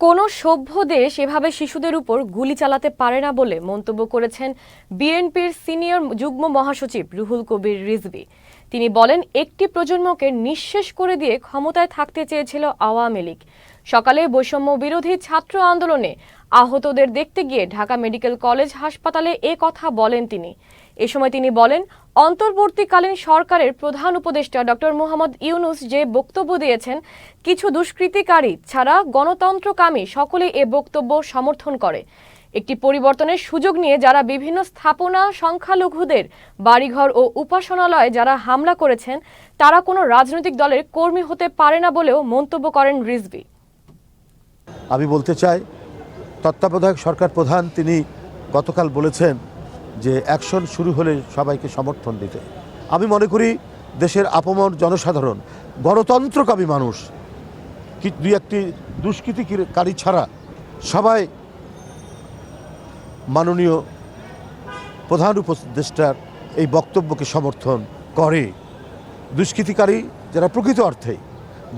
কোনো সভ্য দেশ এভাবে শিশুদের উপর গুলি চালাতে পারে না বলে মন্তব্য করেছেন বিএনপির সিনিয়র যুগ্ম মহাসচিব রুহুল কবির রিজভী। তিনি বলেন, একটি প্রজন্মকে নিঃশেষ করে দিয়ে ক্ষমতায় থাকতে চেয়েছিল আওয়ামী লীগ। সকালে বৈষম্য বিরোধী ছাত্র আন্দোলনে আহতদের দেখতে গিয়ে ঢাকা মেডিকেল কলেজ হাসপাতালে এ কথা বলেন তিনি। এ সময় তিনি বলেন, অন্তর্বর্তীকালীন সরকারের প্রধান উপদেষ্টা ডক্টর মোহাম্মদ ইউনুস যে বক্তব্য দিয়েছেন, কিছু দুষ্কৃতিকারী ছাড়া গণতন্ত্রকামী সকলে এ বক্তব্য সমর্থন করে। একটি পরিবর্তনের সুযোগ নিয়ে যারা বিভিন্ন স্থাপনা, সংখ্যালঘুদের বাড়িঘর ও উপাসনালয়ে যারা হামলা করেছেন, তারা কোনো রাজনৈতিক দলের কর্মী হতে পারে না বলেও মন্তব্য করেন রিজভী। আমি বলতে চাই তত্ত্বাবধায়ক সরকার প্রধান তিনি গতকাল বলেছেন যে অ্যাকশন শুরু হলে সবাইকে সমর্থন দিতে। আমি মনে করি দেশের আপমর জনসাধারণ, গণতন্ত্রকামী মানুষ, কি দুই একটি দুষ্কৃতিকারী ছাড়া সবাই মাননীয় প্রধান উপদেষ্টার এই বক্তব্যকে সমর্থন করে। দুষ্কৃতিকারী যারা প্রকৃত অর্থে,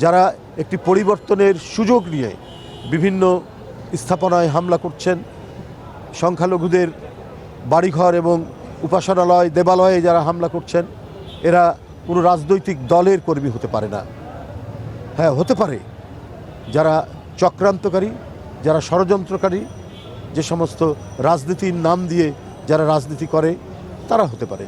যারা একটি পরিবর্তনের সুযোগ নিয়ে বিভিন্ন স্থাপনায় হামলা করছেন সংখ্যালঘুদের বাড়িঘর এবং উপাসনালয়, দেবালয়ে যারা হামলা করছেন, এরা কোনো রাজনৈতিক দলের কর্মী হতে পারে না। হ্যাঁ হতে পারে। যারা চক্রান্তকারী, যারা ষড়যন্ত্রকারী, যে সমস্ত রাজনীতির নাম দিয়ে যারা রাজনীতি করে, তারা হতে পারে।